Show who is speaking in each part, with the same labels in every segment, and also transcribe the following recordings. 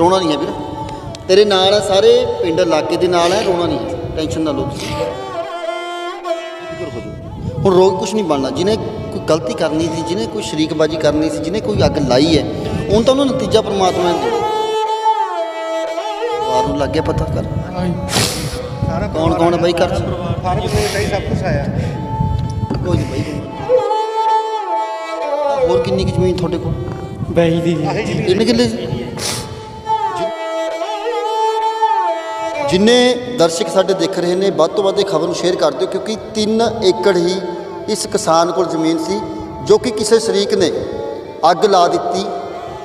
Speaker 1: ਰੋਣਾ ਨਹੀਂ ਹੈ ਵੀਰ। ਤੇਰੇ ਨਾਲ ਹੈ ਸਾਰੇ ਪਿੰਡ ਇਲਾਕੇ ਦੇ ਨਾਲ ਹੈ ਰੋਣਾ ਨਹੀਂ ਹੈ। ਟੈਨਸ਼ਨ ਨਾ ਲਓ ਤੁਸੀਂ। ਫਿਕਰ ਹੋ ਜਾਓ। ਹੁਣ ਰੋਗ ਕੁਝ ਨਹੀਂ ਬਣਨਾ। ਜਿਹਨੇ ਕੋਈ ਗਲਤੀ ਕਰਨੀ ਸੀ ਜਿਹਨੇ ਕੋਈ ਸ਼ਰੀਕਬਾਜ਼ੀ ਕਰਨੀ ਸੀ ਜਿਹਨੇ ਕੋਈ ਅੱਗ ਲਾਈ ਹੈ ਹੁਣ ਤਾਂ ਉਹਨੂੰ ਨਤੀਜਾ ਪਰਮਾਤਮਾ ਨੇ ਵਾਰ ਨੂੰ ਲੱਗ ਗਿਆ ਪਤਾ ਕਰ
Speaker 2: ਸਾਰਾ
Speaker 1: ਕੌਣ ਕੌਣ ਬਾਈ ਘਰ 'ਚ?
Speaker 2: ਫ਼ਰਕ ਕੋਈ ਸਹੀ ਸਭ ਕੁਝ ਆਇਆ।
Speaker 1: ਕੋਈ ਨਹੀਂ ਬਾਈ। ਤਾਂ ਹੋਰ ਕਿੰਨੀ ਕੁ ਜ਼ਮੀਨ ਤੁਹਾਡੇ ਕੋਲ?
Speaker 3: ਬੈਹੀ ਦੀ
Speaker 1: ਕਿੰਨੇ ਕਿੱਲੇ ਜਿੰਨੇ ਦਰਸ਼ਕ ਸਾਡੇ ਦੇਖ ਰਹੇ ਨੇ, ਵੱਧ ਤੋਂ ਵੱਧ ਇਹ ਖਬਰ ਨੂੰ ਸ਼ੇਅਰ ਕਰ ਦਿਓ, ਕਿਉਂਕਿ 3 ਏਕੜ ਹੀ ਇਸ ਕਿਸਾਨ ਕੋਲ ਜ਼ਮੀਨ ਸੀ, ਜੋ ਕਿ ਕਿਸੇ ਸ਼ਰੀਕ ਨੇ ਅੱਗ ਲਾ ਦਿੱਤੀ,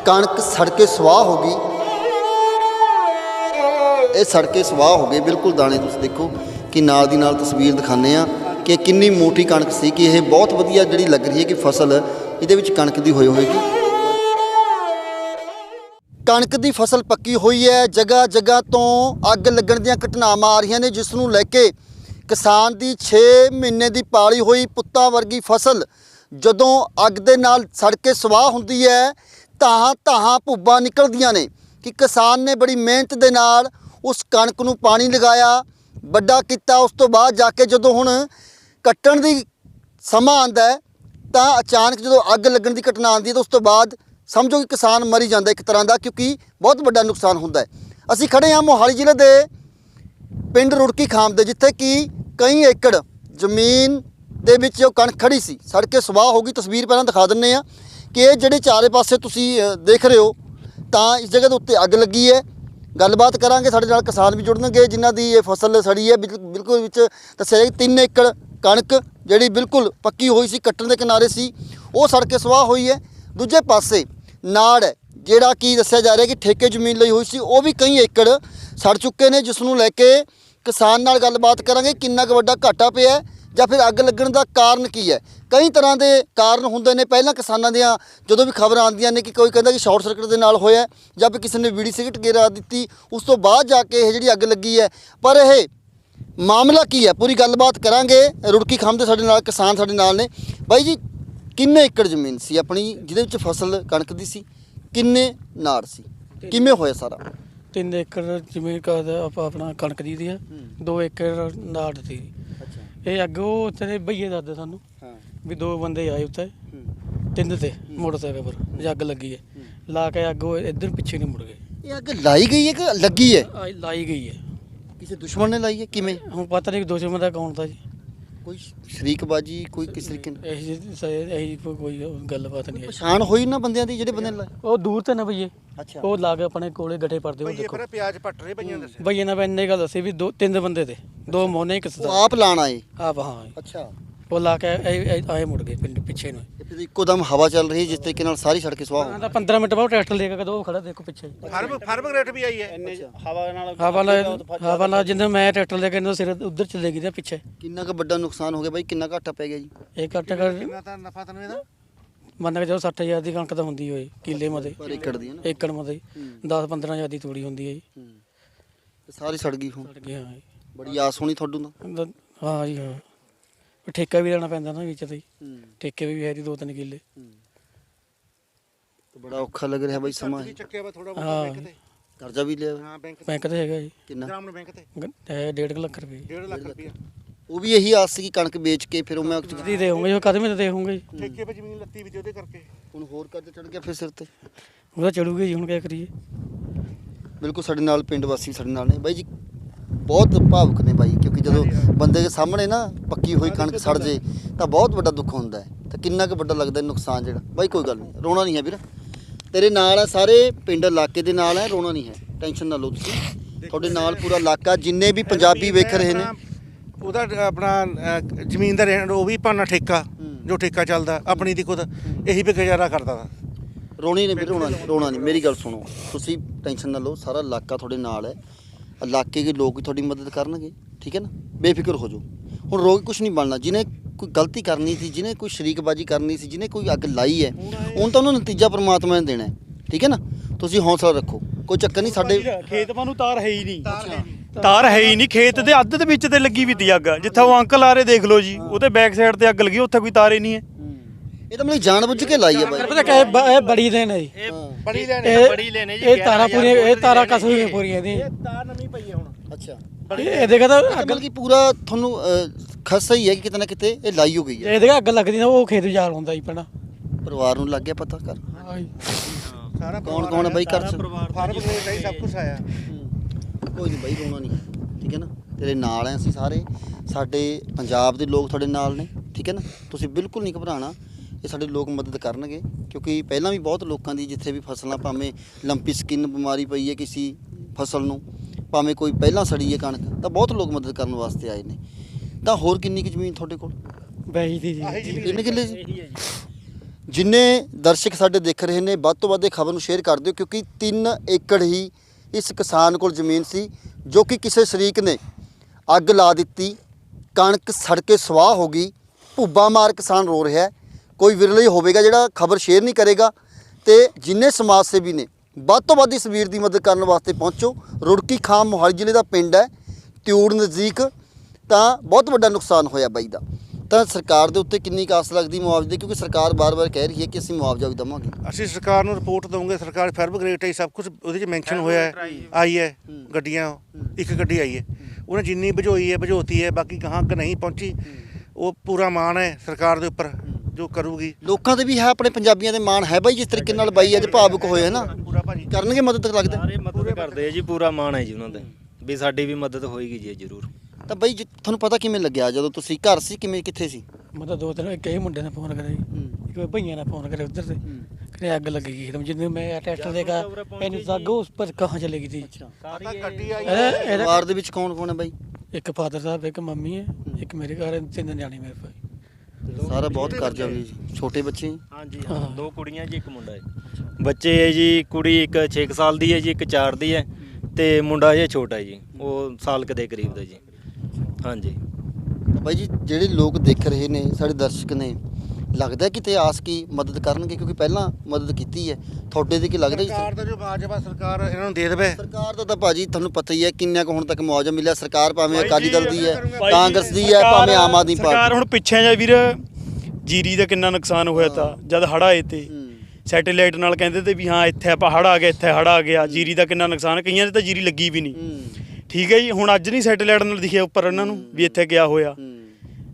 Speaker 1: ਕਣਕ ਸੜ ਕੇ ਸਵਾਹ ਹੋ ਗਈ। ਇਹ ਸੜ ਕੇ ਸਵਾਹ ਹੋ ਗਏ, ਬਿਲਕੁਲ ਦਾਣੇ ਤੁਸੀਂ ਦੇਖੋ, ਕਿ ਨਾਲ ਦੀ ਨਾਲ ਤਸਵੀਰ ਦਿਖਾਉਂਦੇ ਆ ਕਿ ਕਿੰਨੀ ਮੋਟੀ ਕਣਕ ਸੀ, ਕਿ ਇਹ ਬਹੁਤ ਵਧੀਆ ਜਿਹੜੀ ਲੱਗ ਰਹੀ ਹੈ ਕਿ ਫਸਲ, ਇਹਦੇ ਵਿੱਚ ਕਣਕ ਦੀ ਹੋਈ ਹੋਏਗੀ ਕਣਕ ਦੀ ਫਸਲ ਪੱਕੀ ਹੋਈ ਹੈ, ਜਗ੍ਹਾ ਜਗ੍ਹਾ ਤੋਂ ਅੱਗ ਲੱਗਣ ਦੀਆਂ ਘਟਨਾਵਾਂ ਆ ਰਹੀਆਂ ਨੇ, ਜਿਸ ਨੂੰ ਲੈ ਕੇ ਕਿਸਾਨ ਦੀ 6 ਮਹੀਨੇ ਦੀ ਪਾਲੀ ਹੋਈ ਪੁੱਤਾਂ ਵਰਗੀ ਫਸਲ ਜਦੋਂ ਅੱਗ ਦੇ ਨਾਲ ਸੜ ਕੇ ਸਵਾਹ ਹੁੰਦੀ ਹੈ ਤਾਂ ਤਾਂ ਭੁੱਬਾਂ ਨਿਕਲਦੀਆਂ ਨੇ ਕਿ ਕਿਸਾਨ ਨੇ ਬੜੀ ਮਿਹਨਤ ਦੇ ਨਾਲ ਉਸ ਕਣਕ ਨੂੰ ਪਾਣੀ ਲਗਾਇਆ, ਵੱਡਾ ਕੀਤਾ, ਉਸ ਤੋਂ ਬਾਅਦ ਜਾ ਕੇ ਜਦੋਂ ਹੁਣ ਕੱਟਣ ਦੀ ਸਮਾਂ ਆਂਦਾ ਤਾਂ ਅਚਾਨਕ ਜਦੋਂ ਅੱਗ ਲੱਗਣ ਦੀ ਘਟਨਾ ਆਉਂਦੀ ਹੈ, ਤਾਂ ਉਸ ਤੋਂ ਬਾਅਦ ਸਮਝੋ ਕਿ ਕਿਸਾਨ ਮਰੀ ਜਾਂਦਾ ਇੱਕ ਤਰ੍ਹਾਂ ਦਾ ਕਿਉਂਕਿ ਬਹੁਤ ਵੱਡਾ ਨੁਕਸਾਨ ਹੁੰਦਾ ਹੈ। ਅਸੀਂ ਖੜੇ ਹਾਂ ਮੋਹਾਲੀ ਜ਼ਿਲ੍ਹੇ ਦੇ ਪਿੰਡ ਰੁੜਕੀ ਖਾਮ ਦੇ, ਜਿੱਥੇ ਕਿ ਕਈ ਏਕੜ ਜ਼ਮੀਨ ਦੇ ਵਿੱਚ ਜੋ ਕਣਕ ਖੜੀ ਸੀ। ਸੜ ਕੇ ਸਵਾਹ ਹੋ ਗਈ। ਤਸਵੀਰ ਪਹਿਲਾਂ ਦਿਖਾ ਦਿੰਨੇ ਆ ਕਿ ਇਹ ਜਿਹੜੇ ਚਾਰੇ ਪਾਸੇ ਤੁਸੀਂ ਦੇਖ ਰਹੇ ਹੋ, ਤਾਂ ਇਸ ਜਗ੍ਹਾ ਦੇ ਉੱਤੇ ਅੱਗ ਲੱਗੀ ਹੈ। ਗੱਲਬਾਤ ਕਰਾਂਗੇ। ਸਾਡੇ ਨਾਲ ਕਿਸਾਨ ਵੀ ਜੁੜਨਗੇ, ਜਿਨ੍ਹਾਂ ਦੀ ਇਹ ਫਸਲ ਸੜੀ ਹੈ। ਬਿਲ- ਬਿਲਕੁਲ ਵਿੱਚ ਦੱਸਿਆ ਗਿਆ 3 ਏਕੜ ਕਣਕ ਜਿਹੜੀ ਬਿਲਕੁਲ ਪੱਕੀ ਹੋਈ ਸੀ, ਕੱਟਣ ਦੇ ਕਿਨਾਰੇ ਸੀ। ਉਹ ਸੜ ਕੇ ਸਵਾਹ ਹੋਈ ਹੈ। ਦੂਜੇ ਪਾਸੇ ਨਾੜ ਹੈ ਜਿਹੜਾ ਕੀ ਦੱਸਿਆ ਜਾ ਰਿਹਾ ਕਿ ਠੇਕੇ ਜ਼ਮੀਨ ਲਈ ਹੋਈ ਸੀ, ਉਹ ਵੀ ਕਈ ਏਕੜ ਸੜ ਚੁੱਕੇ ਨੇ ਜਿਸ ਨੂੰ ਲੈ ਕੇ ਕਿਸਾਨ ਨਾਲ ਗੱਲਬਾਤ ਕਰਾਂਗੇ ਕਿੰਨਾ ਕੁ ਵੱਡਾ ਘਾਟਾ ਪਿਆ ਜਾਂ ਫਿਰ ਅੱਗ ਲੱਗਣ ਦਾ ਕਾਰਨ ਕੀ ਹੈ। ਕਈ ਤਰ੍ਹਾਂ ਦੇ ਕਾਰਨ ਹੁੰਦੇ ਨੇ। ਪਹਿਲਾਂ ਕਿਸਾਨਾਂ ਦੀਆਂ ਜਦੋਂ ਵੀ ਖਬਰਾਂ ਆਉਂਦੀਆਂ ਨੇ ਕਿ ਕੋਈ ਕਹਿੰਦਾ ਕਿ ਸ਼ਾਰਟ ਸਰਕਟ ਦੇ ਨਾਲ ਹੋਇਆ ਜਾਂ ਫਿਰ ਕਿਸੇ ਨੇ ਬੀੜੀ ਸਿਗਰਟ ਗਿਰਾ ਦਿੱਤੀ, ਉਸ ਤੋਂ ਬਾਅਦ ਜਾ ਕੇ ਇਹ ਜਿਹੜੀ ਅੱਗ ਲੱਗੀ ਹੈ। ਪਰ ਇਹ ਮਾਮਲਾ ਕੀ ਹੈ? ਪੂਰੀ ਗੱਲਬਾਤ ਕਰਾਂਗੇ। ਰੁੜਕੀ ਖਾਮ ਦੇ ਸਾਡੇ ਨਾਲ, ਕਿਸਾਨ ਸਾਡੇ ਨਾਲ ਨੇ। ਬਾਈ ਜੀ ਕਿੰਨੇ ਏਕੜ ਜ਼ਮੀਨ ਸੀ ਆਪਣੀ ਜਿਹਦੇ ਵਿੱਚ ਫਸਲ ਕਣਕ ਦੀ ਸੀ? ਕਿੰਨੇ ਨਾੜ ਸੀ? ਕਿਵੇਂ ਹੋਇਆ ਸਾਰਾ?
Speaker 3: ਤਿੰਨ ਏਕੜ ਜ਼ਮੀਨ ਕਾ ਆਪ- ਆਪਣਾ ਕਣਕ ਦੀ ਦੀ ਆ ਦੋ ਏਕੜ ਨਾੜ ਦੀ। ਇਹ ਅੱਗ ਉਹ ਉੱਥੇ ਦੇ ਭਈਏ ਦੱਸਦੇ ਸਾਨੂੰ
Speaker 1: ਹਾਂ।
Speaker 3: ਵੀ ਦੋ ਬੰਦੇ ਆਏ ਉੱਥੇ ਤਿੰਨ ਤੇ ਮੋਟਰਸਾਈਕਲ ਪਰ ਅੱਗ ਲੱਗੀ ਹੈ। ਲਾ ਕੇ ਅੱਗ ਉਹ ਇੱਧਰ ਪਿੱਛੇ ਨਹੀਂ ਮੁੜ ਗਏ।
Speaker 1: ਇਹ ਅੱਗ ਲਾਈ ਗਈ ਹੈ ਕਿ ਲੱਗੀ ਹੈ?
Speaker 3: ਲਾਈ ਗਈ ਹੈ।
Speaker 1: ਕਿਸੇ ਦੁਸ਼ਮਣ ਨੇ ਲਾਈ ਹੈ? ਕਿਵੇਂ?
Speaker 3: ਹੁਣ ਪਤਾ ਨਹੀਂ ਦੁਸ਼ਮਣ ਦਾ ਕੌਣ ਦਾ ਜੀ।
Speaker 1: ਕੋਈ ਸ਼ਰੀਕਬਾਜੀ ਕੋਈ ਕਿਸੇ ਤਰੀਕੇ ਨਾਲ?
Speaker 3: ਇਹ ਇਹ ਕੋਈ ਗੱਲਬਾਤ ਨਹੀਂ ਹੈ।
Speaker 1: ਪਛਾਣ ਹੋਈ ਨਾ ਬੰਦਿਆਂ ਦੀ ਜਿਹੜੇ ਬੰਦੇ
Speaker 3: ਉਹ ਦੂਰ ਤੇ ਨਾ ਭਈਏ
Speaker 1: ਅੱਛਾ।
Speaker 3: ਉਹ ਲਾ ਕੇ ਆਪਣੇ ਕੋਲੇ ਗੱਠੇ ਪਰਦੇ ਉਹ
Speaker 2: ਭਈਏ
Speaker 3: ਦੇਖੋ।
Speaker 2: ਫਿਰ ਪਿਆਜ਼ ਪੱਟ ਰਹੇ ਭਈਆਂ ਦੱਸਿਆ
Speaker 3: ਭਈਏ ਨੇ ਇੰਨੇ ਗੱਲ ਦੱਸੀ ਵੀ ਦੋ ਤਿੰਨ ਬੰਦੇ ਤੇ। ਦੋ ਮੋਨੇ ਇੱਕ ਸਦਾ
Speaker 1: ਆਪ ਲਾਣ ਆਏ?
Speaker 3: ਆਪ ਹਾਂ।
Speaker 1: ਅੱਛਾ।
Speaker 3: ਉਹ ਲਾ ਕੇ ਇਹ- ਇਹ ਆਏ ਮੁੜ ਗਏ ਪਿੰਡ ਪਿੱਛੇ ਨੂੰ।
Speaker 1: ਇਹ ਫਿਰ ਇੱਕੋ ਦਮ ਹਵਾ ਚੱਲ ਰਹੀ ਹੈ ਜਿਸ ਤਰੀਕੇ ਨਾਲ ਸਾਰੀ ਸੜਕ ਸਵਾਹ ਹੋ
Speaker 3: ਤਾਂ 15 ਮਿੰਟ ਬਾਅਦ ਟਰੈਕਟਰ ਲੈ ਕੇ ਕਦੋਂ ਉਹ ਖੜਾ ਦੇਖੋ ਪਿੱਛੇ।
Speaker 2: ਫਾਰਮ ਫਾਰਮ ਰੇਟ ਵੀ ਆਈ ਹੈ।
Speaker 3: ਹਵਾ ਨਾਲ ਹਵਾ ਨਾਲ ਜਿੰਨੇ ਮੈਂ ਟਰੈਕਟਰ ਲੈ ਕੇ ਇਹਨਾਂ ਸਿਰ ਉਧਰ ਚਲੇ ਗਈ ਨਾ ਪਿੱਛੇ।
Speaker 1: ਕਿੰਨਾ ਕੁ ਵੱਡਾ ਨੁਕਸਾਨ ਹੋ ਗਿਆ ਬਾਈ? ਕਿੰਨਾ ਘਾਟਾ ਪੈ ਗਿਆ ਜੀ?
Speaker 3: ਇਹ ਘੱਟ ਕਰ
Speaker 2: ਕਿੰਨਾ ਤਾਂ ਨਫਾ ਤੈਨੂੰ ਇਹਦਾ?
Speaker 3: ਮੰਨ ਕੇ ਜਾਓ 60000 ਦੀ ਕਣਕ ਤਾਂ ਹੁੰਦੀ ਹੋਏ ਕਿੱਲੇ ਮਦੇ
Speaker 1: ਪਰ ਏਕੜ ਦੀ ਹੈ ਨਾ।
Speaker 3: ਏਕੜ ਮਦੇ 10 15000 ਦੀ ਤੂੜੀ ਹੁੰਦੀ ਹੈ ਜੀ।
Speaker 1: ਹੂੰ। ਤੇ ਸਾਰੀ ਸੜ ਗਈ ਹੁਣ।
Speaker 3: ਸੜ ਗਿਆ ਹਾਂ। ਜੀ।
Speaker 1: ਬੜੀ ਆਸ ਹੋਣੀ ਤੁਹਾਨੂੰ ਤਾਂ।
Speaker 3: ਦ- ਹਾਂ ਜੀ ਹਾਂ। ਉਹ ਠੇਕਾ ਵੀ ਲੈਣਾ ਪੈਂਦਾ ਨਾ ਵਿੱਚ ਤੇ ਜੀ। ਠੇਕੇ ਵੀ ਹੈ ਜੀ ਦੋ ਤਿੰਨ ਕਿੱਲੇ।
Speaker 1: ਤੇ ਬੜਾ ਔਖਾ ਲੱਗ ਰਿਹਾ ਬਾਈ ਸਮਾਂ
Speaker 2: ਵੀ। ਚੱਕਿਆ ਵਾ ਥੋੜਾ। ਬਹੁਤ ਬੈਂਕ ਤੇ।
Speaker 1: ਕਰਜ਼ਾ ਵੀ ਲਿਆ।
Speaker 2: ਹਾਂ ਬੈਂਕ ਤੇ।
Speaker 3: ਬੈਂਕ ਤੇ ਹੈਗਾ ਜੀ।
Speaker 1: ਕਿੰਨਾ?
Speaker 2: ਗ੍ਰਾਮ ਨੂੰ ਬੈਂਕ ਤੇ।
Speaker 3: ਗ- ਹੈ 1.5 ਲੱਖ ਰੁਪਏ।
Speaker 2: 1.5 ਲੱਖ ਰੁਪਇਆ।
Speaker 1: ਉਹ ਵੀ ਇਹੀ ਆਸ ਸੀ ਕਿ ਕਣਕ ਵੇਚ ਕੇ ਫਿਰ ਉਹ ਮੈਂ
Speaker 3: ਦੀ ਦੇ ਹੋਊਗੇ ਜੋ ਕਦਮ ਤੇ ਦੇ ਹੋਊਗੇ ਜੀ।
Speaker 2: ਠੇਕੇ 'ਤੇ ਜ਼ਮੀਨ ਲੱਤੀ ਵੀ ਤੇ ਉਹਦੇ ਕਰਕੇ।
Speaker 1: ਹੁਣ ਹੋਰ ਕਰਜ਼ਾ ਚੜ ਗਿਆ ਫਿਰ ਸਿਰ ਤੇ।
Speaker 3: ਉਹਦਾ ਚੜੂਗੇ ਜੀ ਹੁਣ ਕਿਆ ਕਰੀਏ।
Speaker 1: ਬਿਲਕੁਲ ਸਾਡੇ ਨਾਲ ਪਿੰਡ ਵਾਸੀ ਸਾਡੇ ਨਾਲ ਨੇ। ਬਾਈ ਜੀ ਬਹੁਤ ਭਾਵੁਕ ਨੇ ਬਾਈ ਕਿਉਂਕਿ ਜਦੋਂ ਬੰਦੇ ਦੇ ਸਾਹਮਣੇ ਨਾ ਪੱਕੀ ਹੋਈ ਕਣਕ ਸੜ ਜੇ ਤਾਂ ਬਹੁਤ ਵੱਡਾ ਦੁੱਖ ਹੁੰਦਾ ਹੈ। ਤਾਂ ਕਿੰਨਾ ਕੁ ਵੱਡਾ ਲੱਗਦਾ ਨੁਕਸਾਨ ਜਿਹੜਾ? ਬਾਈ ਕੋਈ ਗੱਲ ਨਹੀਂ ਰੋਣਾ ਨਹੀਂ ਹੈ ਵੀਰ। ਤੇਰੇ ਨਾਲ ਹੈ ਸਾਰੇ ਪਿੰਡ ਇਲਾਕੇ ਦੇ ਨਾਲ ਹੈ ਰੋਣਾ ਨਹੀਂ ਹੈ। ਟੈਨਸ਼ਨ ਨਾ ਲਓ ਤੁਸੀਂ। ਤੁਹਾਡੇ ਨਾਲ ਪੂਰਾ ਇਲਾਕਾ ਜਿੰਨੇ ਵੀ ਪੰਜਾਬੀ ਵੇਖ ਰਹੇ ਨੇ।
Speaker 2: ਉਹਦਾ ਆਪਣਾ ਜ਼ਮੀਨ ਦਾ ਉਹ ਵੀ ਭਾਨਾ ਠੇਕਾ। ਜੋ ਠੇਕਾ ਚੱਲਦਾ ਆਪਣੀ ਦੀ ਖੁਦ ਇਹੀ ਵੀ ਗੁਜ਼ਾਰਾ ਕਰਦਾ ਤਾ
Speaker 1: ਰੋਣੀ ਨਹੀਂ ਵੀਰ ਰੋਣਾ ਨਹੀਂ ਰੋਣਾ ਨਹੀਂ। ਮੇਰੀ ਗੱਲ ਸੁਣੋ ਤੁਸੀਂ ਟੈਨਸ਼ਨ ਨਾ ਲਓ ਸਾਰਾ ਇਲਾਕਾ ਤੁਹਾਡੇ ਨਾਲ ਹੈ। ਇਲਾਕੇ ਦੇ ਲੋਕ ਤੁਹਾਡੀ ਮਦਦ ਕਰਨਗੇ ਠੀਕ ਹੈ ਨਾ? ਬੇਫਿਕਰ ਹੋ ਜਾਓ। ਹੁਣ ਰੋਗ ਕੁਝ ਨਹੀਂ ਬਣਨਾ ਜਿਹਨੇ ਕੋਈ ਗਲਤੀ ਕਰਨੀ ਸੀ ਜਿਹਨੇ ਕੋਈ ਸ਼ਰੀਕਬਾਜੀ ਕਰਨੀ ਸੀ ਜਿਹਨੇ ਕੋਈ ਅੱਗ ਲਾਈ ਹੈ ਹੁਣ ਤਾਂ ਉਹਨੂੰ ਨਤੀਜਾ ਪਰਮਾਤਮਾ ਨੇ ਦੇਣਾ ਹੈ ਠੀਕ ਹੈ ਨਾ? ਤੁਸੀਂ ਹੌਸਲਾ ਰੱਖੋ ਕੋਈ ਚੱਕਰ ਨਹੀਂ ਸਾਡੇ
Speaker 4: ਖੇਤ ਮਾ ਨੂੰ ਤਾਰ ਹੈ ਹੀ ਨਹੀਂ। ਤਾਰ ਹੈ ਹੀ ਨਹੀਂ। ਖੇਤ ਦੇ ਅੱਧ ਦੇ ਵਿੱਚ ਤੇ ਲੱਗੀ ਵੀ ਤੀ ਅੱਗ। ਜਿੱਥੇ ਉਹ ਅੰਕਲ ਆ ਰਹੇ ਦੇਖ ਲਓ ਜੀ ਉਹਦੇ ਬੈਕ ਸਾਈਡ ਤੇ ਅੱਗ ਲੱਗੀ ਉੱਥੇ ਕੋਈ ਤਾਰ ਹੀ ਨਹੀਂ ਹੈ।
Speaker 1: ਇਹ ਤਾਂ ਮਤਲਬ ਜਾਣਬੁੱਝ ਕੇ ਲਾਈ ਆ ਬਾਈ।
Speaker 3: ਪਤਾ ਕਿ ਇਹ ਬੜੀ ਦੇਣ ਹੈ ਜੀ।
Speaker 2: ਬੜੀ
Speaker 3: ਇਹ ਬੜੀ ਲੈਣੇ ਜੀ ਇਹ ਤਾਰਾਂ ਪੂਰੀਆਂ ਇਹ ਤਾਰਾਂ ਕਸ ਹੋਈਆਂ ਪੂਰੀਆਂ ਦੀ
Speaker 2: ਤਾਰ ਨਵੀਂ ਪਈ ਹੈ ਹੁਣ
Speaker 1: ਅੱਛਾ।
Speaker 3: ਇਹ ਕਾ ਤਾਂ ਅੱਗ
Speaker 1: ਮਤਲਬ ਕਿ ਪੂਰਾ ਤੁਹਾਨੂੰ ਅਹ, ਖਸਾ ਹੀ ਹੈ ਕਿ ਕਿਤੇ ਨਾ ਕਿਤੇ ਇਹ ਲਾਈ ਹੋ ਗਈ ਹੈ।
Speaker 3: ਇਹਦੇ ਕਾ ਅੱਗ ਲੱਗਦੀ ਨਾ ਉਹ ਖੇਤ ਜਾਲ ਹੁੰਦਾ ਜੀ ਪਹਿਲਾਂ।
Speaker 1: ਪਰਿਵਾਰ ਨੂੰ ਲੱਗ ਗਿਆ ਪਤਾ ਕਰ
Speaker 3: ਹਾਂ ਜੀ
Speaker 2: ਸਾਰਾ
Speaker 1: ਕੌਣ ਕੌਣ ਹੈ ਬਾਈ ਘਰ ਚ?
Speaker 2: ਫਾਰਮ ਗ੍ਰੇਡ ਹੈ ਸਭ ਕੁਝ ਆਇਆ।
Speaker 1: ਕੋਈ ਨਹੀਂ ਬਾਈ ਰੋਣਾ ਨਹੀਂ ਠੀਕ ਹੈ ਨਾ? ਤੇਰੇ ਨਾਲ ਆ ਅਸੀਂ ਸਾਰੇ। ਸਾਡੇ ਪੰਜਾਬ ਦੇ ਲੋਕ ਤੁਹਾਡੇ ਨਾਲ ਨੇ ਠੀਕ ਹੈ ਨਾ? ਤੁਸੀਂ ਬਿਲਕੁਲ ਨਹੀਂ ਘਬਰਾਣਾ ਇਹ ਸਾਡੇ ਲੋਕ ਮਦਦ ਕਰਨਗੇ ਕਿਉਂਕਿ ਪਹਿਲਾਂ ਵੀ ਬਹੁਤ ਲੋਕਾਂ ਦੀ ਜਿੱਥੇ ਵੀ ਫਸਲਾਂ ਭਾਵੇਂ ਲੰਪੀ ਸਕਿਨ ਬਿਮਾਰੀ ਪਈ ਹੈ ਕਿਸੇ ਫਸਲ ਨੂੰ ਭਾਵੇਂ ਕੋਈ ਪਹਿਲਾਂ ਸੜੀ ਹੈ ਕਣਕ ਤਾਂ ਬਹੁਤ ਲੋਕ ਮਦਦ ਕਰਨ ਵਾਸਤੇ ਆਏ ਨੇ। ਤਾਂ ਹੋਰ ਕਿੰਨੀ ਕੁ ਜ਼ਮੀਨ ਤੁਹਾਡੇ ਕੋਲ?
Speaker 3: ਬੈਹੀ ਦੀ ਜੀ।
Speaker 1: ਕਿੰਨੇ ਕਿੱਲੇ ਜੀ? ਜਿੰਨੇ ਦਰਸ਼ਕ ਸਾਡੇ ਦੇਖ ਰਹੇ ਨੇ ਵੱਧ ਤੋਂ ਵੱਧ ਇਹ ਖਬਰ ਨੂੰ ਸ਼ੇਅਰ ਕਰ ਦਿਓ ਕਿਉਂਕਿ 3 ਏਕੜ ਹੀ ਇਸ ਕਿਸਾਨ ਕੋਲ ਜ਼ਮੀਨ ਸੀ ਜੋ ਕਿ ਕਿਸੇ ਸ਼ਰੀਕ ਨੇ ਅੱਗ ਲਾ ਦਿੱਤੀ ਕਣਕ ਸੜ ਕੇ ਸਵਾਹ ਹੋ ਗਈ ਭੁੱਬਾ ਮਾਰ ਕਿਸਾਨ ਰੋ ਰਿਹਾ ਕੋਈ ਵਿਰਲਾ ਹੀ ਹੋਵੇਗਾ ਜਿਹੜਾ ਖਬਰ ਸ਼ੇਅਰ ਨਹੀਂ ਕਰੇਗਾ ਤੇ ਜਿੰਨੇ ਸਮਾਜ ਸੇਵੀ ਨੇ ਵੱਧ ਤੋਂ ਵੱਧ ਇਸ ਵੀਰ ਦੀ ਮਦਦ ਕਰਨ ਵਾਸਤੇ ਪਹੁੰਚੋ। ਰੁੜਕੀ ਖਾਮ ਮੋਹਾਲੀ ਜ਼ਿਲ੍ਹੇ ਦਾ ਪਿੰਡ ਹੈ। ਤਿਊੜ ਨਜ਼ਦੀਕ ਤਾਂ ਬਹੁਤ ਵੱਡਾ ਨੁਕਸਾਨ ਹੋਇਆ ਬਾਈ ਦਾ। ਤਾਂ ਸਰਕਾਰ ਦੇ ਉੱਤੇ ਕਿੰਨੀ ਕਾਸ ਲੱਗਦੀ ਮੁਆਵਜ਼ੇ ਦੀ? ਕਿਉਂਕਿ ਸਰਕਾਰ ਬਾਰ-ਬਾਰ ਕਹਿ ਰਹੀ ਹੈ ਕਿ ਅਸੀਂ ਮੁਆਵਜ਼ਾ ਵੀ ਦੇਵਾਂਗੇ।
Speaker 2: ਅਸੀਂ ਸਰਕਾਰ ਨੂੰ ਰਿਪੋਰਟ ਦਵਾਂਗੇ। ਸਰਕਾਰ ਫਾਰਮ ਗ੍ਰੇਡ ਹੈ ਸਭ ਕੁਝ ਉਹਦੇ ਚ ਮੈਂਸ਼ਨ ਹੋਇਆ ਹੈ। ਆਈ ਹੈ ਗੱਡੀਆਂ। ਇੱਕ ਗੱਡੀ ਆਈ ਹੈ। ਉਹਨੇ ਜਿੰਨੀ ਭਜੋਈ ਹੈ ਭਜੋਤੀ ਹੈ। ਬਾਕੀ ਕਹਾਂ ਕਿ ਨਹੀਂ ਪਹੁੰਚੀ। ਉਹ ਪੂਰਾ ਮਾਣ ਹੈ ਸਰਕਾਰ ਦੇ ਉੱਪਰ। ਜੋ ਕਰੂਗੀ।
Speaker 1: ਲੋਕਾਂ ਤੇ ਵੀ ਹੈ ਆਪਣੇ ਪੰਜਾਬੀਆਂ ਦੇ ਮਾਣ ਹੈ ਬਾਈ ਜਿਸ ਤਰੀਕੇ ਨਾਲ ਬਾਈ ਅੱਜ ਭਾਵੁਕ ਹੋਏ ਹੈ ਨਾ।
Speaker 2: ਪੂਰਾ ਭਾਜੀ।
Speaker 1: ਕਰਨਗੇ ਮਦਦ ਲੱਗਦਾ?
Speaker 5: ਸਾਰੇ ਮਦਦ ਕਰਦੇ ਆ ਜੀ ਪੂਰਾ ਮਾਣ ਹੈ ਜੀ ਉਹਨਾਂ ਤੇ। ਵੀ ਸਾਡੀ ਵੀ ਮਦਦ ਹੋਏਗੀ ਜੀ ਜ਼ਰੂਰ।
Speaker 1: ਤਾਂ ਬਾਈ ਜੀ, ਤੁਹਾਨੂੰ ਪਤਾ ਕਿਵੇਂ ਲੱਗਿਆ? ਜਦੋਂ ਤੁਸੀਂ ਘਰ ਸੀ ਕਿਵੇਂ ਕਿੱਥੇ ਸੀ?
Speaker 3: ਮੈਂ ਤਾਂ ਦੋ ਤਿੰਨ ਇੱਕ ਇਹ ਮੁੰਡੇ ਨੇ ਫੋਨ ਕਰਿਆ ਜੀ। ਇੱਕ ਭਈਆ ਨੇ ਫੋਨ ਕਰਿਆ ਉਧਰ ਤੇ। ਕਹਿੰਦੇ ਅੱਗ ਲੱਗੀ ਗਈ ਜਿੰਨੇ ਮੈਂ ਟਰੈਕਟਰ ਦੇ ਕਾ ਇਹਨੂੰ ਤਾਂ ਅੱਗ ਉਸ ਪਰ ਕਹਾਂ ਚਲੇ ਗਈ ਸੀ।
Speaker 2: ਗੱਡੀ ਆਈ।
Speaker 1: ਪਰਿਵਾਰ ਦੇ ਵਿੱਚ ਕੌਣ ਕੌਣ ਹੈ ਬਾਈ?
Speaker 3: ਇੱਕ ਫਾਦਰ ਸਾਹਿਬ ਇੱਕ ਮੰਮੀ ਹੈ। ਇੱਕ ਮੇਰੇ ਘਰ ਤਿੰਨ ਨਿਆਣੇ ਮੇਰੇ ਭਾਈ।
Speaker 1: ਸਾਰਾ ਬਹੁਤ ਕਰਜ਼ਾ ਵੀ ਜੀ ਛੋਟੇ ਬੱਚੇ
Speaker 5: ਹਾਂਜੀ
Speaker 3: ਹਾਂ।
Speaker 5: ਦੋ ਕੁੜੀਆਂ ਜੀ ਇੱਕ ਮੁੰਡਾ ਹੈ ਬੱਚੇ ਹੈ ਜੀ ਕੁੜੀ ਇੱਕ 6 ਸਾਲ ਦੀ ਹੈ ਜੀ ਇੱਕ 4 ਦੀ ਹੈ ਤੇ ਮੁੰਡਾ ਇਹ ਛੋਟਾ ਹੈ ਜੀ ਉਹ ਸਾਲ ਕੁ ਦੇ ਕਰੀਬ ਦਾ ਜੀ। ਹਾਂਜੀ।
Speaker 1: ਤਾਂ ਬਾਈ ਜੀ ਜਿਹੜੇ ਲੋਕ ਦੇਖ ਰਹੇ ਨੇ ਸਾਡੇ ਦਰਸ਼ਕ ਨੇ ਲੱਗਦਾ ਕਿਤੇ ਆਸ ਕੀ ਮਦਦ ਕਰਨਗੇ? ਕਿਉਂਕਿ ਪਹਿਲਾਂ ਮਦਦ ਕੀਤੀ ਹੈ। ਤੁਹਾਡੇ ਤੇ ਕੀ ਲੱਗਦਾ ਜੀ?
Speaker 2: ਸਰਕਾਰ ਦਾ ਜੋ ਬਾਜਵਾ ਸਰਕਾਰ ਇਹਨਾਂ ਨੂੰ ਦੇ ਦੇਵੇ।
Speaker 1: ਸਰਕਾਰ ਦਾ ਤਾਂ ਭਾਜੀ ਤੁਹਾਨੂੰ ਪਤਾ ਹੀ ਹੈ ਕਿੰਨਾ ਕੁ ਹੁਣ ਤੱਕ ਮੁਆਵਜ਼ਾ ਮਿਲਿਆ। ਸਰਕਾਰ ਭਾਵੇਂ ਅਕਾਲੀ ਦਲ ਦੀ ਹੈ ਕਾਂਗਰਸ ਦੀ ਹੈ
Speaker 4: ਸਰਕਾਰ-
Speaker 1: ਭਾਵੇਂ ਆਮ ਆਦਮੀ
Speaker 4: ਸਰਕਾਰ
Speaker 1: ਪਾਰਟੀ
Speaker 4: ਹੁਣ ਪਿੱਛੇ ਜਾ ਵੀਰ ਜੀਰੀ ਦਾ ਕਿੰਨਾ ਨੁਕਸਾਨ ਹੋਇਆ ਤਾ ਜਦ ਹੜ ਆਏ ਤੇ। ਸੈਟੇਲਾਈਟ ਨਾਲ ਕਹਿੰਦੇ ਤੇ ਵੀ ਹਾਂ ਇੱਥੇ ਆਪਾਂ ਹੜ ਆ ਗਿਆ ਇੱਥੇ ਹੜ ਆ ਗਿਆ। ਜੀਰੀ ਦਾ ਕਿੰਨਾ ਨੁਕਸਾਨ ਕਈਆਂ ਦੇ ਤਾਂ ਜੀਰੀ ਲੱਗੀ ਵੀ ਨਹੀਂ। ਠੀਕ ਹੈ ਜੀ ਹੁਣ ਅੱਜ ਨਹੀਂ ਸੈਟੇਲਾਈਟ ਨਾਲ ਦਿਖਿਆ ਉੱਪਰ ਇਹਨਾਂ ਨੂੰ ਵੀ ਇੱਥੇ ਗਿਆ ਹੋਇਆ।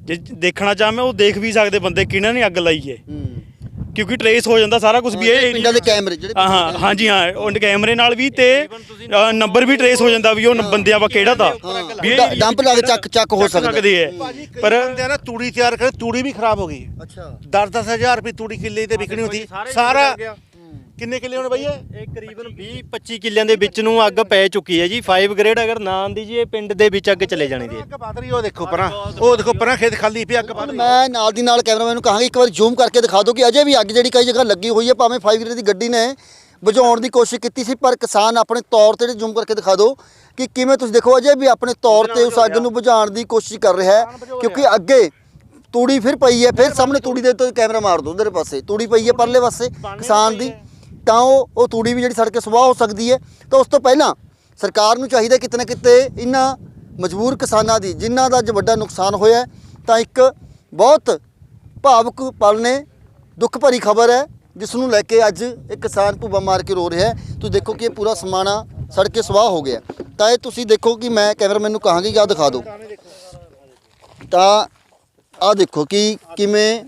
Speaker 4: ਜੇ ਦੇਖਣਾ ਚਾਹਾਂ ਉਹ ਦੇਖ ਵੀ ਸਕਦੇ ਬੰਦੇ ਕਿਹਨਾਂ ਨੇ ਅੱਗ ਲਾਈ ਹੈ। ਕਿਉਂਕਿ ਟਰੇਸ ਹੋ ਜਾਂਦਾ ਸਾਰਾ ਕੁਝ ਵੀ ਇਹ
Speaker 1: ਪਿੰਡਾਂ ਦੇ ਕੈਮਰੇ ਜਿਹੜੇ
Speaker 4: ਹਾਂ ਹਾਂ ਹਾਂਜੀ ਹਾਂ ਉਹ ਕੈਮਰੇ ਨਾਲ ਵੀ ਤੇ ਨੰਬਰ ਵੀ ਟਰੇਸ ਹੋ ਜਾਂਦਾ ਵੀ ਉਹ ਬੰਦਿਆਂ ਵਾ ਕਿਹੜਾ ਤਾ ਵੀ
Speaker 1: ਡੰਪ ਲਾ ਕੇ ਚੱਕ ਚੱਕ ਹੋ ਸਕਦਾ।
Speaker 4: ਹੈ
Speaker 2: ਪਰ ਬੰਦਿਆਂ ਨੇ ਤੂੜੀ ਤਿਆਰ ਕਰੀ ਤੂੜੀ ਵੀ ਖਰਾਬ ਹੋ ਗਈ।
Speaker 1: ਅੱਛਾ।
Speaker 2: 10 ਹਜ਼ਾਰ ਰੁਪਏ ਤੂੜੀ ਕਿੱਲੇ ਤੇ ਵਿਕਣੀ ਹੁੰਦੀ। ਸਾਰਾ ਕਿੰਨੇ ਕਿੱਲੇ ਹੁਣ ਬਈ ਇਹ?
Speaker 5: ਇਹ ਕਰੀਬਨ 20 25 ਕਿੱਲਿਆਂ ਦੇ ਵਿੱਚ ਨੂੰ ਅੱਗ ਪੈ ਚੁੱਕੀ ਹੈ ਜੀ। 5 ਗ੍ਰੇਡ ਅਗਰ ਨਾ ਆਂਦੀ ਜੀ ਇਹ ਪਿੰਡ ਦੇ ਵਿੱਚ ਅੱਗ ਚਲੇ ਜਾਣੀ ਦੀ।
Speaker 2: ਅੱਗ ਵੱਧ ਰਹੀ ਉਹ ਦੇਖੋ ਪਰਾਂ। ਉਹ ਦੇਖੋ ਪਰਾਂ ਖੇਤ ਖਾਲੀ ਪਿਆ ਅੱਗ ਵੱਧ ਰਹੀ
Speaker 1: ਮੈਂ ਨਾਲ ਦੀ ਨਾਲ ਕੈਮਰਾਮੈਨ ਨੂੰ ਕਹਾਂਗਾ ਇੱਕ ਵਾਰ ਜ਼ੂਮ ਕਰਕੇ ਦਿਖਾ ਦਿਓ ਕਿ ਅਜੇ ਵੀ ਅੱਗ ਜਿਹੜੀ ਕਈ ਜਗ੍ਹਾ ਲੱਗੀ ਹੋਈ ਹੈ ਭਾਵੇਂ 5 ਗ੍ਰੇਡ ਦੀ ਗੱਡੀ ਨੇ ਬੁਝਾਉਣ ਦੀ ਕੋਸ਼ਿਸ਼ ਕੀਤੀ ਸੀ ਪਰ ਕਿਸਾਨ ਆਪਣੇ ਤੌਰ ਤੇ ਜ਼ੂਮ ਕਰਕੇ ਦਿਖਾ ਦਿਓ ਕਿ ਕਿਵੇਂ ਤੁਸੀਂ ਦੇਖੋ ਅਜੇ ਵੀ ਆਪਣੇ ਤੌਰ ਤੇ ਉਸ ਅੱਗ ਨੂੰ ਬੁਝਾਉਣ ਦੀ ਕੋਸ਼ਿਸ਼ ਕਰ ਰਿਹਾ ਹੈ ਕਿਉਂਕਿ ਅੱਗੇ ਤੂੜੀ ਫਿਰ ਪਈ ਹੈ ਫਿਰ ਸਾਹਮਣੇ ਤੂੜੀ ਦੇ ਉੱਤੇ ਕੈਮਰਾ ਮਾਰ ਦੋ ਉਧਰ ਪਾਸੇ। ਤੂੜੀ ਪਈ ਹੈ ਪਰਲੇ ਪਾਸੇ ਕਿਸਾਨ ਦੀ ਤਾਂ ਉਹ ਉਹ ਤੂੜੀ ਵੀ ਜਿਹੜੀ ਸੜ ਕੇ ਸੁਆਹ ਹੋ ਸਕਦੀ ਹੈ। ਤਾਂ ਉਸ ਤੋਂ ਪਹਿਲਾਂ ਸਰਕਾਰ ਨੂੰ ਚਾਹੀਦਾ ਕਿਤੇ ਨਾ ਕਿਤੇ ਇਹਨਾਂ ਮਜਬੂਰ ਕਿਸਾਨਾਂ ਦੀ, ਜਿਨ੍ਹਾਂ ਦਾ ਅੱਜ ਵੱਡਾ ਨੁਕਸਾਨ ਹੋਇਆ ਤਾਂ ਇੱਕ ਬਹੁਤ ਭਾਵਕ ਪਲ ਨੇ, ਦੁੱਖ ਭਰੀ ਖਬਰ ਹੈ, ਜਿਸ ਨੂੰ ਲੈ ਕੇ ਅੱਜ ਇੱਕ ਕਿਸਾਨ ਭੁੱਬਾ ਮਾਰ ਕੇ ਰੋ ਰਿਹਾ ਹੈ। ਤੁਸੀਂ ਦੇਖੋ ਕਿ ਇਹ ਪੂਰਾ ਸਮਾਣਾ ਸੜ ਕੇ ਸਵਾਹ ਹੋ ਗਿਆ। ਤਾਂ ਇਹ ਤੁਸੀਂ ਦੇਖੋ ਕਿ ਮੈਂ ਕੈਮਰਾਮੈਨ ਨੂੰ ਕਹਾਂਗੀ ਕਿ ਆਹ ਦਿਖਾ ਦਿਓ। ਤਾਂ ਆਹ ਦੇਖੋ ਕਿ ਕਿਵੇਂ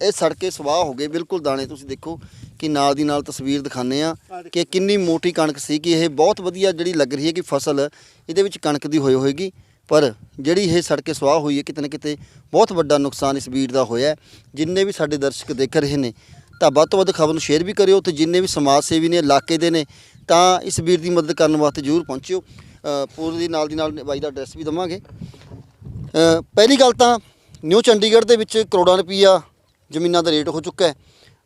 Speaker 1: ਇਹ ਸੜ ਕੇ ਸਵਾਹ ਹੋ ਗਏ, ਬਿਲਕੁਲ ਦਾਣੇ ਤੁਸੀਂ ਦੇਖੋ। ਕਿ ਨਾਲ ਦੀ ਨਾਲ ਤਸਵੀਰ ਦਿਖਾਣੇ ਆ ਕਿ ਕਿੰਨੀ ਮੋਟੀ ਕਣਕ ਸੀ ਕਿ ਇਹ ਬਹੁਤ ਵਧੀਆ ਜਿਹੜੀ ਲੱਗ ਰਹੀ ਹੈ ਕਿ ਫਸਲ ਇਹਦੇ ਵਿੱਚ ਕਣਕ ਦੀ ਹੋਈ ਹੋਏਗੀ। ਪਰ ਜਿਹੜੀ ਇਹ ਸੜ ਕੇ ਸਵਾਹ ਹੋਈ ਹੈ, ਕਿਤੇ ਨਾ ਕਿਤੇ ਬਹੁਤ ਵੱਡਾ ਨੁਕਸਾਨ ਇਸ ਵੀਰ ਦਾ ਹੋਇਆ ਜਿੰਨੇ ਵੀ ਸਾਡੇ ਦਰਸ਼ਕ ਦੇਖ ਰਹੇ ਨੇ, ਤਾਂ ਵੱਧ ਤੋਂ ਵੱਧ ਖਬਰ ਨੂੰ ਸ਼ੇਅਰ ਵੀ ਕਰਿਓ ਤੇ ਜਿੰਨੇ ਵੀ ਸਮਾਜ ਸੇਵੀ ਨੇ, ਇਲਾਕੇ ਦੇ ਨੇ, ਤਾਂ ਇਸ ਵੀਰ ਦੀ ਮਦਦ ਕਰਨ ਵਾਸਤੇ ਜ਼ਰੂਰ ਪਹੁੰਚਿਓ। ਪੂਰੀ ਦੀ ਨਾਲ ਦੀ ਨਾਲ ਬਾਈ ਦਾ ਐਡਰੈਸ ਵੀ ਦਵਾਂਗੇ। ਪਹਿਲੀ ਗੱਲ ਤਾਂ ਨਿਊ ਚੰਡੀਗੜ੍ਹ ਦੇ ਵਿੱਚ ਕਰੋੜਾਂ ਰੁਪਈਆ ਜ਼ਮੀਨਾਂ ਦਾ ਰੇਟ ਹੋ ਚੁੱਕਾ ਹੈ।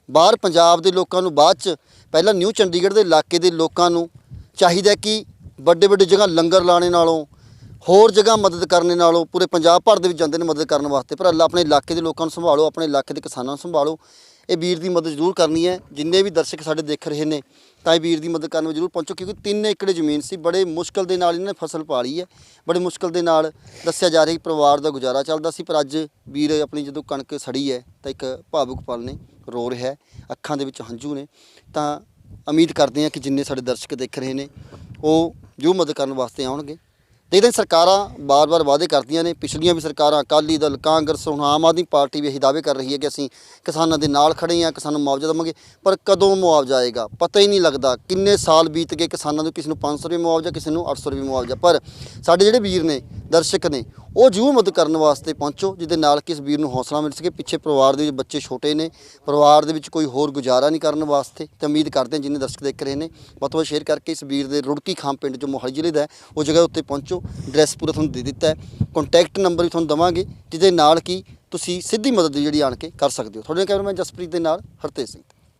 Speaker 1: ਬਾਹਰ ਪੰਜਾਬ ਦੇ ਲੋਕਾਂ ਨੂੰ ਬਾਅਦ ਚ ਪਹਿਲਾਂ ਨਿਊ ਚੰਡੀਗੜ੍ਹ ਦੇ ਇਲਾਕੇ ਦੇ ਲੋਕਾਂ ਨੂੰ ਚਾਹੀਦਾ ਕਿ ਵੱਡੇ ਵੱਡੇ ਜਗ੍ਹਾ ਲੰਗਰ ਲਾਣੇ ਨਾਲੋਂ, ਹੋਰ ਜਗ੍ਹਾ ਮਦਦ ਕਰਨੇ ਨਾਲੋਂ, ਪੂਰੇ ਪੰਜਾਬ ਭਰ ਦੇ ਵਿੱਚ ਜਾਂਦੇ ਨੇ ਮਦਦ ਕਰਨ ਵਾਸਤੇ। ਪਰ ਅੱਲਾ ਆਪਣੇ ਇਲਾਕੇ ਦੇ ਲੋਕਾਂ ਨੂੰ ਸੰਭਾਲੋ, ਆਪਣੇ ਇਲਾਕੇ ਦੇ ਕਿਸਾਨਾਂ ਨੂੰ ਸੰਭਾਲੋ। ਇਹ ਵੀਰ ਦੀ ਮਦਦ ਜ਼ਰੂਰ ਕਰਨੀ ਹੈ। ਜਿੰਨੇ ਵੀ ਦਰਸ਼ਕ ਸਾਡੇ ਦੇਖ ਰਹੇ ਨੇ, ਤਾਂ ਇਹ ਵੀਰ ਦੀ ਮਦਦ ਕਰਨ ਵਿੱਚ ਜ਼ਰੂਰ ਪਹੁੰਚੋ, ਕਿਉਂਕਿ 3 ਏਕੜ ਜ਼ਮੀਨ ਸੀ। ਬੜੇ ਮੁਸ਼ਕਲ ਦੇ ਨਾਲ ਇਹਨਾਂ ਨੇ ਫਸਲ ਪਾਲੀ ਹੈ। ਬੜੇ ਮੁਸ਼ਕਲ ਦੇ ਨਾਲ ਦੱਸਿਆ ਜਾ ਰਿਹਾ ਕਿ ਪਰਿਵਾਰ ਦਾ ਗੁਜ਼ਾਰਾ ਚੱਲਦਾ ਸੀ। ਪਰ ਅੱਜ ਵੀਰ ਆਪਣੀ ਜਦੋਂ ਕਣਕ ਸੜੀ ਹੈ, ਤਾਂ ਇੱਕ ਭਾਵੁਕ ਪਲ ਨੇ। ਰੋ ਰਿਹਾ ਹੈ, ਅੱਖਾਂ ਦੇ ਵਿੱਚ ਹੰਝੂ ਨੇ, ਤਾਂ ਉਮੀਦ ਕਰਦੇ ਹਾਂ ਕਿ ਜਿੰਨੇ ਸਾਡੇ ਦਰਸ਼ਕ ਦੇਖ ਰਹੇ ਨੇ, ਉਹ ਜੋ ਮਦਦ ਕਰਨ ਵਾਸਤੇ ਆਉਣਗੇ। ਦੇਖਦੇ ਹਾਂ ਸਰਕਾਰਾਂ ਬਾਰ-ਬਾਰ ਵਾਅਦੇ ਕਰਦੀਆਂ ਨੇ, ਪਿਛਲੀਆਂ ਵੀ ਸਰਕਾਰਾਂ ਅਕਾਲੀ ਦਲ, ਕਾਂਗਰਸ, ਹੁਣ ਆਮ ਆਦਮੀ ਪਾਰਟੀ ਵੀ ਇਹੀ ਦਾਅਵੇ ਕਰ ਰਹੀ ਹੈ ਕਿ ਅਸੀਂ ਕਿਸਾਨਾਂ ਦੇ ਨਾਲ ਖੜੇ ਹਾਂ, ਕਿਸਾਨਾਂ ਨੂੰ ਮੁਆਵਜ਼ਾ ਦੇਵਾਂਗੇ, ਪਰ ਕਦੋਂ ਮੁਆਵਜ਼ਾ ਆਏਗਾ? ਪਤਾ ਹੀ ਨਹੀਂ ਲੱਗਦਾ। ਕਿੰਨੇ ਸਾਲ ਬੀਤ ਗਏ ਕਿਸਾਨਾਂ ਨੂੰ, ਕਿਸੇ ਨੂੰ 500 ਰੁਪਏ ਮੁਆਵਜ਼ਾ, ਕਿਸੇ ਨੂੰ 800 ਰੁਪਏ ਮੁਆਵਜ਼ਾ। ਪਰ ਸਾਡੇ ਜਿਹੜੇ ਵੀਰ ਨੇ ਦਰਸ਼ਕ ਨੇ। ਉਹ ਜ਼ਰੂਰ ਮਦਦ ਕਰਨ ਵਾਸਤੇ ਪਹੁੰਚੋ, ਜਿਹਦੇ ਨਾਲ ਕਿ ਇਸ ਵੀਰ ਨੂੰ ਹੌਸਲਾ ਮਿਲ ਸਕੇ। ਪਿੱਛੇ ਪਰਿਵਾਰ ਦੇ ਵਿੱਚ ਬੱਚੇ ਛੋਟੇ ਨੇ। ਪਰਿਵਾਰ ਦੇ ਵਿੱਚ ਕੋਈ ਹੋਰ ਗੁਜ਼ਾਰਾ ਨਹੀਂ ਕਰਨ ਵਾਸਤੇ। ਤੇ ਉਮੀਦ ਕਰਦੇ ਹਾਂ ਜਿੰਨੇ ਦਰਸ਼ਕ ਦੇਖ ਰਹੇ ਨੇ, ਵੱਧ ਤੋਂ ਵੱਧ ਸ਼ੇਅਰ ਕਰਕੇ ਇਸ ਵੀਰ ਦੇ ਰੁੜਕੀ ਖਾਮ ਪਿੰਡ, ਜੋ ਮੋਹਾਲੀ ਜ਼ਿਲ੍ਹੇ ਦਾ ਉਹ ਜਗ੍ਹਾ ਉੱਤੇ ਪਹੁੰਚੋ। ਐਡਰੈਸ ਪੂਰਾ ਤੁਹਾਨੂੰ ਦੇ ਦਿੱਤਾ ਹੈ। ਕੰਟੈਕਟ ਨੰਬਰ ਵੀ ਤੁਹਾਨੂੰ ਦਵਾਂਗੇ, ਜਿਹਦੇ ਨਾਲ ਕਿ ਤੁਸੀਂ ਸਿੱਧੀ ਮਦਦ ਜਿਹੜੀ ਆਣ ਕੇ ਕਰ ਸਕਦੇ ਹੋ। ਤੁਹਾਡੇ ਕੈਮਰਾਮੈਨ ਜਸਪ੍ਰੀਤ ਦੇ ਨਾਲ ਹਰਤੇਜ ਸਿੰਘ।